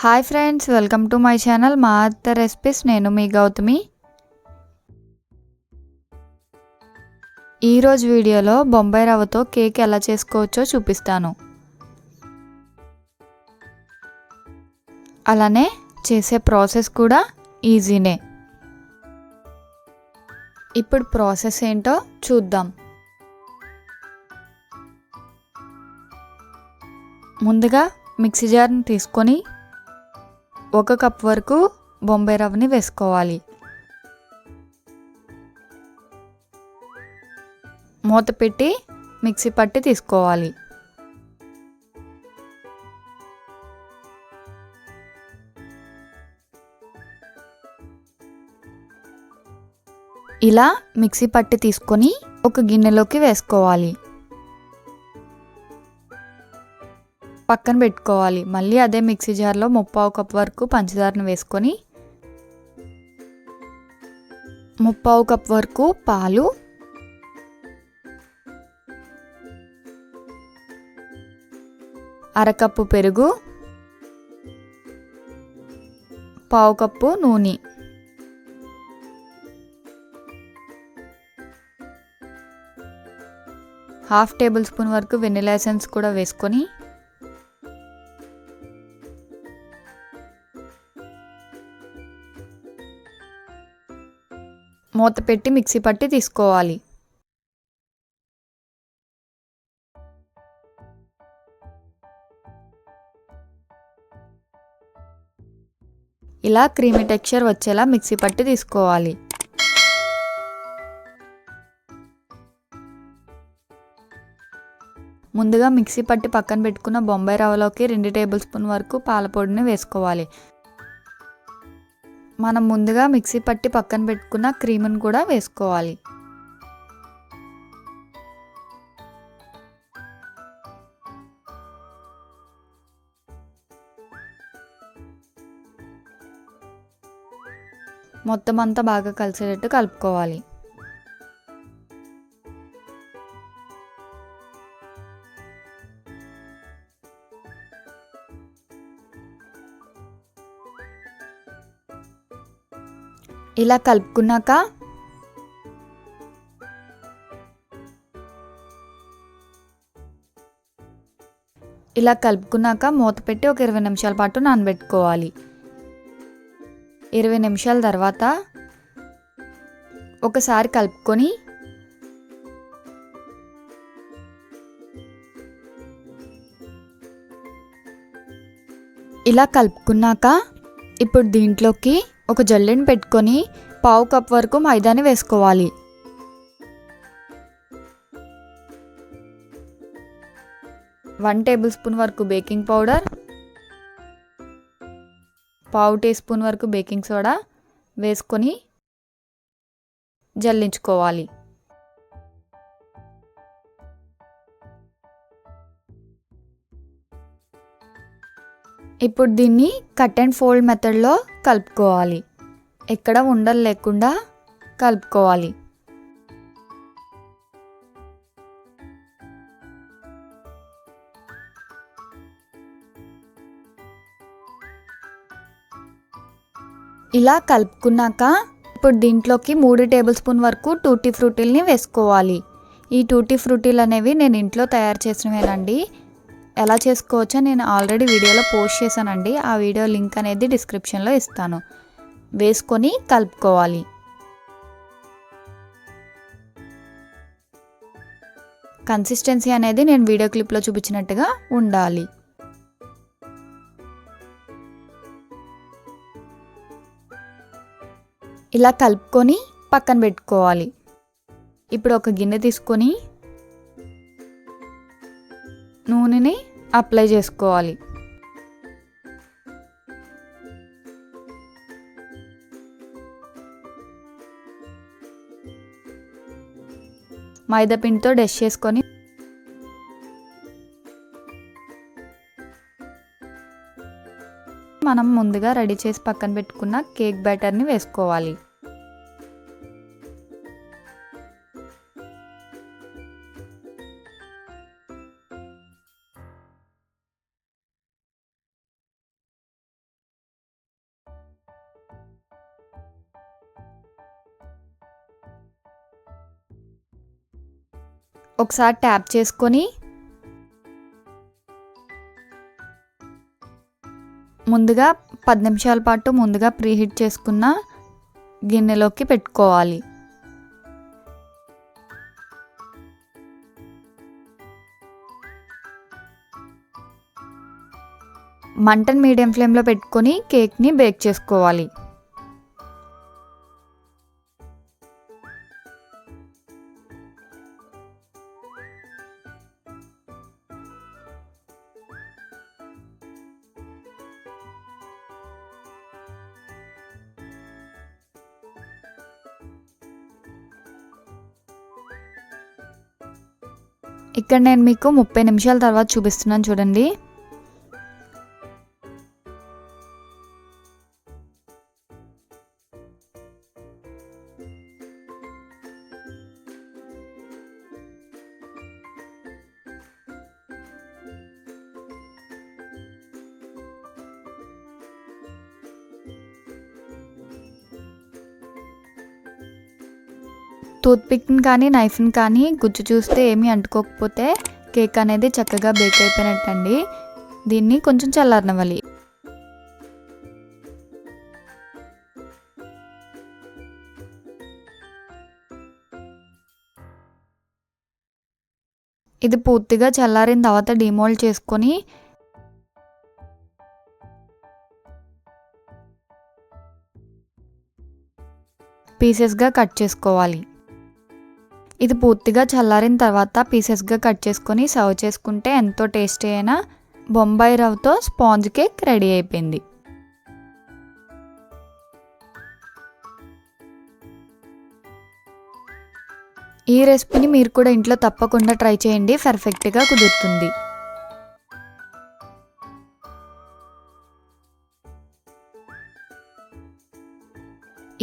Hi friends welcome to my channel మా అత్త recipes. నేను మీ గౌతమి. ఈరోజు వీడియోలో బొంబాయి రవ్వతో కేక్ ఎలా చేసుకోవచ్చో చూపిస్తాను. అలానే చేసే ప్రాసెస్ కూడా ఈజీనే. ఇప్పుడు ప్రాసెస్ ఏంటో చూద్దాం. ముందుగా మిక్సీ జార్ని తీసుకొని ఒక కప్ వరకు బొంబాయి రవ్వని వేసుకోవాలి. మూత పెట్టి మిక్సీ పట్టి తీసుకోవాలి. ఇలా మిక్సీ పట్టి తీసుకొని ఒక గిన్నెలోకి వేసుకోవాలి. పక్కన పెట్టుకోవాలి. మళ్ళీ అదే మిక్సీ జార్లో ముప్పావు కప్ వరకు పంచదారను వేసుకొని ముప్పావు కప్ వరకు పాలు అరకప్పు పెరుగు పావు కప్పు నూనె. హాఫ్ టేబుల్ స్పూన్ వరకు వెనిలా ఎసెన్స్ కూడా వేసుకొని మూత పెట్టి మిక్సీ పట్టి తీసుకోవాలి. ఇలా క్రీమీ టెక్స్చర్ వచ్చేలా మిక్సీ పట్టి తీసుకోవాలి. ముందుగా మిక్సీ పట్టి పక్కన పెట్టుకున్న బొంబాయి రవ్వలోకి రెండు టేబుల్ స్పూన్ వరకు పాలపొడిని వేసుకోవాలి. మనం ముందుగా మిక్సీ పట్టి పక్కన పెట్టుకున్న క్రీమ్ని కూడా వేసుకోవాలి. మొత్తం అంతా బాగా కలిసేటట్టు కలుపుకోవాలి. ఇలా కలుపుకున్నాక ఇలా కలుపుకున్నాక మూత పెట్టి ఒక ఇరవై నిమిషాల పాటు నానబెట్టుకోవాలి. ఇరవై నిమిషాల తర్వాత ఒకసారి కలుపుకొని ఇలా కలుపుకున్నాక ఇప్పుడు దీంట్లోకి ఒక జల్లెని పెట్టుకొని పావు కప్ వరకు మైదాని వేసుకోవాలి. వన్ టేబుల్ స్పూన్ వరకు బేకింగ్ పౌడర్ పావు టీ స్పూన్ వరకు బేకింగ్ సోడా వేసుకొని జల్లించుకోవాలి. ఇప్పుడు దీన్ని కట్ అండ్ ఫోల్డ్ మెథడ్లో కలుపుకోవాలి. ఎక్కడ ఉండలు లేకుండా కలుపుకోవాలి. ఇలా కలుపుకున్నాక ఇప్పుడు దీంట్లోకి మూడు టేబుల్ స్పూన్ వరకు టూటీ ఫ్రూటీల్ని వేసుకోవాలి. ఈ టూటీ ఫ్రూటీలు అనేవి నేను ఇంట్లో తయారు చేసినవేనండి. ఎలా చేసుకోవచ్చో నేను ఆల్రెడీ వీడియోలో పోస్ట్ చేశానండి. ఆ వీడియో లింక్ అనేది డిస్క్రిప్షన్లో ఇస్తాను. వేసుకొని కలుపుకోవాలి. కన్సిస్టెన్సీ అనేది నేను వీడియో క్లిప్లో చూపించినట్టుగా ఉండాలి. ఇలా కలుపుకొని పక్కన పెట్టుకోవాలి. ఇప్పుడు ఒక గిన్నె తీసుకొని నూనెని అప్లై చేసుకోవాలి. మైదా పిండితో చేసుకొని మనం ముందుగా రెడీ చేసి పక్కన పెట్టుకున్న కేక్ బ్యాటర్ని వేసుకోవాలి. ఒకసారి ట్యాప్ చేసుకొని ముందుగా పది నిమిషాల పాటు ముందుగా ప్రీహీట్ చేసుకున్న గిన్నెలోకి పెట్టుకోవాలి. మంటను మీడియం ఫ్లేమ్లో పెట్టుకొని కేక్ని బేక్ చేసుకోవాలి. ఇక్కడ నేను మీకు ముప్పై నిమిషాల తర్వాత చూపిస్తున్నాను చూడండి. టూత్పిక్ని కానీ నైఫ్ని కానీ గుజ్జు చూస్తే ఏమీ అంటుకోకపోతే కేక్ అనేది చక్కగా బేక్ అయిపోయినట్టండి. దీన్ని కొంచెం చల్లారనవ్వాలి. ఇది పూర్తిగా చల్లారిన తర్వాత డిమోల్డ్ చేసుకొని పీసెస్గా కట్ చేసుకోవాలి. ఇది పూర్తిగా చల్లారిన తర్వాత పీసెస్గా కట్ చేసుకొని సర్వ్ చేసుకుంటే ఎంతో టేస్టీ అయిన బొంబాయి రవ్వతో స్పాంజ్ కేక్ రెడీ అయిపోయింది. ఈ రెసిపీని మీరు కూడా ఇంట్లో తప్పకుండా ట్రై చేయండి. పర్ఫెక్ట్గా కుదురుతుంది.